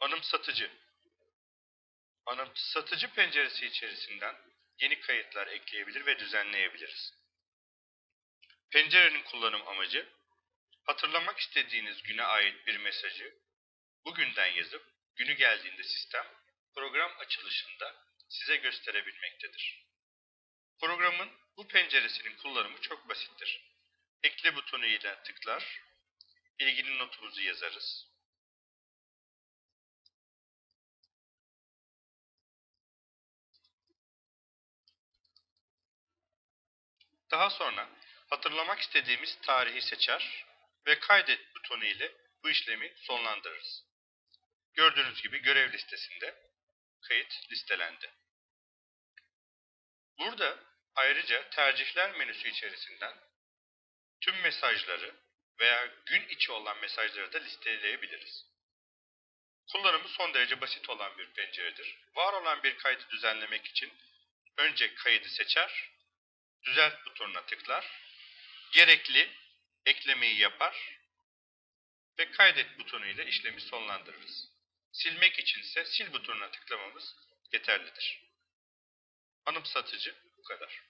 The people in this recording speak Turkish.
Anımsatıcı Anımsatıcı penceresi içerisinden yeni kayıtlar ekleyebilir ve düzenleyebiliriz. Pencerenin kullanım amacı, hatırlamak istediğiniz güne ait bir mesajı bugünden yazıp günü geldiğinde sistem program açılışında size gösterebilmektedir. Programın bu penceresinin kullanımı çok basittir. Ekle butonu ile tıklar, ilgili notumuzu yazarız. Daha sonra hatırlamak istediğimiz tarihi seçer ve kaydet butonu ile bu işlemi sonlandırırız. Gördüğünüz gibi görev listesinde kayıt listelendi. Burada ayrıca tercihler menüsü içerisinden tüm mesajları veya gün içi olan mesajları da listeleyebiliriz. Kullanımı son derece basit olan bir penceredir. Var olan bir kaydı düzenlemek için önce kaydı seçer, düzelt butonuna tıklar, gerekli eklemeyi yapar ve kaydet butonu ile işlemi sonlandırırız. Silmek içinse sil butonuna tıklamamız yeterlidir. Anımsatıcı bu kadar.